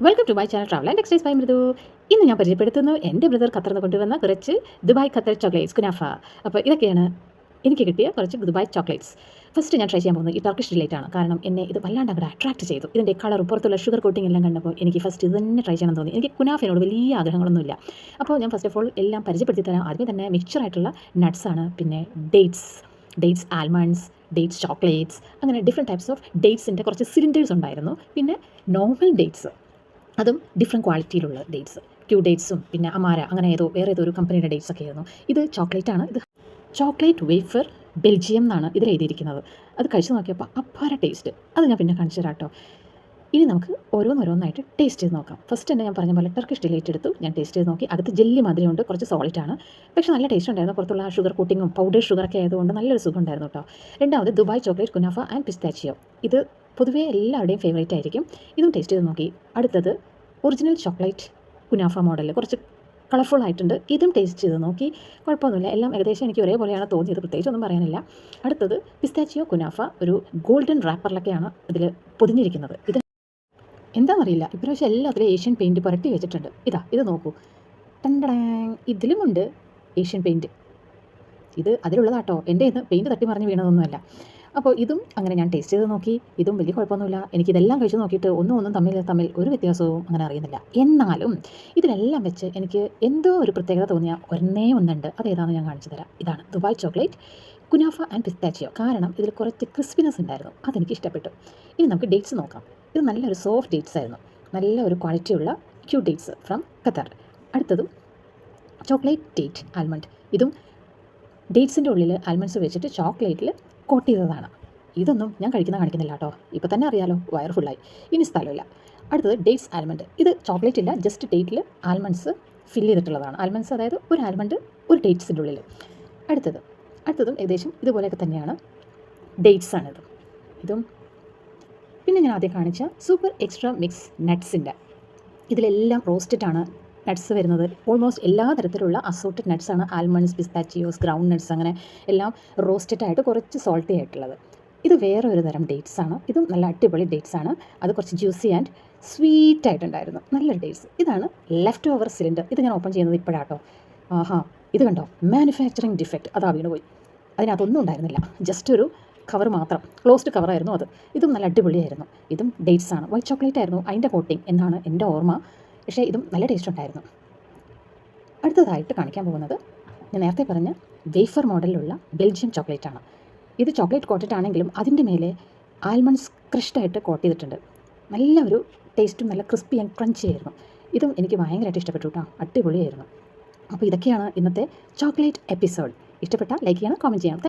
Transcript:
Welcome to my channel travel and excise by Mridu ഇന്ന് ഞാൻ പരിചയപ്പെടുത്തുന്നു എന്റെ ബ്രദർ ഖത്തറിന് കൊണ്ടുവന്ന കുറച്ച് ദുബായ് ഖത്തർ ചോക്ലേറ്റ്സ് കുനാഫ. അപ്പോൾ ഇതൊക്കെയാണ് എനിക്ക് കിട്ടിയ കുറച്ച് ദുബായ് ചോക്ലേറ്റ്സ് ഫസ്റ്റ് ഞാൻ ട്രൈ ചെയ്യാൻ പോകുന്നത് ഈ ടർക്കിഷ് ഡിലേറ്റ് ആണ്. കാരണം എന്നെ ഇത് വല്ലാണ്ട് അങ്ങോട്ട് അട്രാക്ട് ചെയ്തു. ഇതിന്റെ കളർ പുറത്തുള്ള ഷുഗർ കോട്ടിംഗ് എല്ലാം കണ്ടപ്പോൾ എനിക്ക് ഫസ്റ്റ് ഇത് തന്നെ ട്രൈ ചെയ്യണം തോന്നി. എനിക്ക് കുനാഫിനോട് വലിയ ആഗ്രഹങ്ങളൊന്നുമില്ല. അപ്പോൾ ഞാൻ ഫസ്റ്റ് ഓഫ് ഓൾ എല്ലാം പരിചയപ്പെടുത്തി തരാം. ആദ്യം തന്നെ nuts ആണ്. പിന്നെ dates dates almonds dates chocolates അങ്ങനെ ഡിഫറെന്റ് ടൈപ്സ് ഓഫ് ഡേറ്റ്സിന്റെ കുറച്ച് സിലിണ്ടേഴ്സ് ഉണ്ടായിരുന്നു. പിന്നെ നോർമൽ ഡേറ്റ്സ് അതും ഡിഫറെന്റ് ക്വാളിറ്റിയിലുള്ള ഡേറ്റ്സ് ക്യൂ ഡേറ്റ്സും പിന്നെ അമാര അങ്ങനെ ഏതോ വേറെ ഏതോ ഒരു കമ്പനിയുടെ ഡേറ്റ്സ് ഒക്കെ ആയിരുന്നു ഇത് ചോക്ലേറ്റ് ആണ്. ഇത് ചോക്ലേറ്റ് വേഫർ ബെൽജിയം എന്നാണ് ഇതിൽ എഴുതിയിരിക്കുന്നത്. അത് കഴിച്ചു നോക്കിയപ്പോൾ അപ്പാര ടേസ്റ്റ് അത് ഞാൻ പിന്നെ കാണിച്ചു തരാം കേട്ടോ ഇനി നമുക്ക് ഓരോന്നോരോന്നായിട്ട് ടേസ്റ്റ് ചെയ്ത് നോക്കാം. ഫസ്റ്റ് തന്നെ ഞാൻ പറഞ്ഞ പോലെ ടർക്കിഷ് ഡിലേറ്റ് എടുത്തു. ഞാൻ ടേസ്റ്റ് ചെയ്ത് നോക്കി. അകത്ത് ജെല്ലി മധുരമുണ്ട് കുറച്ച് സോളിറ്റ് ആണ്. പക്ഷേ നല്ല ടേസ്റ്റ് ഉണ്ടായിരുന്നു. പുറത്തുള്ള ഷുഗർ കൂട്ടിങ്ങും പൗഡർ ഷുഗറൊക്കെ ആയതുകൊണ്ട് നല്ലൊരു സുഖം ഉണ്ടായിരുന്നു കേട്ടോ രണ്ടാമത് Dubai chocolate kunafa and pistachio ഇത് പൊതുവേ എല്ലാവരുടെയും ഫേവറേറ്റ് ആയിരിക്കും. ഇതും ടേസ്റ്റ് ചെയ്ത് നോക്കി. അടുത്തത് ഒറിജിനൽ ചോക്ലേറ്റ് കുനാഫ മോഡൽ കുറച്ച് കളർഫുൾ ആയിട്ടുണ്ട്. ഇതും ടേസ്റ്റ് ചെയ്ത് നോക്കി. കുഴപ്പമൊന്നുമില്ല. എല്ലാം ഏകദേശം എനിക്ക് ഒരേപോലെയാണ് തോന്നിയത്. പ്രത്യേകിച്ച് ഒന്നും പറയാനില്ല. അടുത്തത് പിസ്താച്ചിയോ കുനാഫ ഒരു ഗോൾഡൻ റാപ്പറിലൊക്കെയാണ് ഇതിൽ പൊതിഞ്ഞിരിക്കുന്നത്. ഇത് എന്താണെന്നറിയില്ല ഇപ്രാവശ്യം എല്ലാത്തിലും ഏഷ്യൻ പെയിന്റ് പുരട്ടി വെച്ചിട്ടുണ്ട്. ഇതാ ഇത് നോക്കൂ. ടണ്ടടാങ് ഇതിലുമുണ്ട് ഏഷ്യൻ പെയിന്റ് ഇത് അതിലുള്ളതാട്ടോ. എന്റെ ഇത് പെയിന്റ് തട്ടി മറിഞ്ഞ് വീണതൊന്നുമല്ല. അപ്പോൾ ഇതും അങ്ങനെ ഞാൻ ടേസ്റ്റ് ചെയ്ത് നോക്കി. ഇതും വലിയ കുഴപ്പമൊന്നുമില്ല. എനിക്കിതെല്ലാം കഴിച്ച് നോക്കിയിട്ട് ഒന്നും ഒന്നും തമ്മിൽ തമ്മിൽ ഒരു വ്യത്യാസവും അങ്ങനെ അറിയുന്നില്ല. എന്നാലും ഇതിനെല്ലാം വെച്ച് എനിക്ക് എന്തോ ഒരു പ്രത്യേകത തോന്നിയ ഒന്നേ ഒന്നുണ്ട്. അതേതാണെന്ന് ഞാൻ കാണിച്ചു തരാം. ഇതാണ് Dubai chocolate kunafa and pistachio. കാരണം ഇതിൽ കുറച്ച് ക്രിസ്പിനെസ് ഉണ്ടായിരുന്നു. അതെനിക്ക് ഇഷ്ടപ്പെട്ടു. ഇനി നമുക്ക് ഡേറ്റ്സ് നോക്കാം. ഇത് നല്ലൊരു സോഫ്റ്റ് ഡേറ്റ്സ് ആയിരുന്നു. നല്ല ഒരു ക്വാളിറ്റിയുള്ള ക്യൂ ഡേറ്റ്സ് ഫ്രം ഖത്തർ അടുത്തതും ചോക്ലേറ്റ് ഡേറ്റ് ആൽമണ്ട് ഇതും ഡേറ്റ്സിന്റെ ഉള്ളിൽ ആൽമണ്ട്സ് വെച്ചിട്ട് ചോക്ലേറ്റിൽ കോട്ട് ചെയ്തതാണ്. ഇതൊന്നും ഞാൻ കഴിക്കുന്ന കാണിക്കുന്നില്ല കേട്ടോ. ഇപ്പോൾ തന്നെ അറിയാലോ വയർ ഫുള്ളായി ഇനി സ്ഥലമില്ല. അടുത്തത് ഡേറ്റ്സ് ആൽമണ്ട് ഇത് ചോക്ലേറ്റ് ഇല്ല ജസ്റ്റ് ഡേറ്റിൽ ആൽമണ്ട്സ് ഫില്ല് ചെയ്തിട്ടുള്ളതാണ്. ആൽമണ്ട്സ് അതായത് ഒരു ആൽമണ്ട് ഒരു ഡേറ്റ്സിന്റെ ഉള്ളിൽ അടുത്തത് അടുത്തതും ഏകദേശം ഇതുപോലെയൊക്കെ തന്നെയാണ് ഡേറ്റ്സ് ആണിത്. ഇതും പിന്നെ ഞാൻ ആദ്യം കാണിച്ച സൂപ്പർ എക്സ്ട്രാ മിക്സ് നട്ട്സിന്റെ ഇതിലെല്ലാം റോസ്റ്റഡാണ് നട്ട്സ് വരുന്നത്. ഓൾമോസ്റ്റ് എല്ലാ തരത്തിലുള്ള അസോർട്ടഡ് നട്ട്സ് ആണ്. ആൽമണ്ട്സ് പിസ്താച്ചിയോസ് ഗ്രൗണ്ട് നട്ട്സ് അങ്ങനെ എല്ലാം റോസ്റ്റഡ് ആയിട്ട് കുറച്ച് സോൾട്ടി ആയിട്ടുള്ളത്. ഇത് വേറെ ഒരു തരം ഡേറ്റ്സ് ആണ്. ഇതും നല്ല അടിപൊളി ഡേറ്റ്സ് ആണ്. അത് കുറച്ച് ജ്യൂസി ആൻഡ് സ്വീറ്റ് ആയിട്ടുണ്ടായിരുന്നു. നല്ലൊരു ഡേറ്റ്സ് ഇതാണ് ലെഫ്റ്റ് ഓവർ സിലിണ്ടർ ഇത് ഞാൻ ഓപ്പൺ ചെയ്യുന്നത് ഇപ്പോഴാട്ടോ. ആഹാ ഇത് കണ്ടോ? മാനുഫാക്ചറിങ് ഡിഫക്റ്റ് അതാ വീണ് പോയി അതിനകത്തൊന്നും ഉണ്ടായിരുന്നില്ല. ജസ്റ്റ് ഒരു കവർ മാത്രം. ക്ലോസ്ഡ് കവറായിരുന്നു അത്. ഇതും നല്ല അടിപൊളിയായിരുന്നു. ഇതും ഡേറ്റ്സ് ആണ്. വൈറ്റ് ചോക്ലേറ്റ് ആയിരുന്നു അതിന്റെ കോട്ടിങ് എന്നാണ് എന്റെ ഓർമ്മ. പക്ഷേ ഇതും നല്ല ടേസ്റ്റ് ഉണ്ടായിരുന്നു. അടുത്തതായിട്ട് കാണിക്കാൻ പോകുന്നത് ഞാൻ നേരത്തെ പറഞ്ഞ വേഫർ മോഡലിലുള്ള ബെൽജിയം ചോക്ലേറ്റ് ആണ്. ഇത് ചോക്ലേറ്റ് കോട്ടഡ് ആണെങ്കിലും അതിന്റെ മേലെ ആൽമണ്ട്സ് ക്രിഷ്ഡായിട്ട് കോട്ട് ചെയ്തിട്ടുണ്ട്. നല്ല ഒരു ടേസ്റ്റും നല്ല ക്രിസ്പി ആൻഡ് ക്രഞ്ചി ആയിരുന്നു. ഇതും എനിക്ക് ഭയങ്കരമായിട്ട് ഇഷ്ടപ്പെട്ടു കേട്ടോ. അടിപൊളിയായിരുന്നു. അപ്പോൾ ഇതൊക്കെയാണ് ഇന്നത്തെ ചോക്ലേറ്റ് എപ്പിസോഡ് ഇഷ്ടപ്പെട്ടാൽ ലൈക്ക് ചെയ്യണം കോമെന്റ് ചെയ്യണം.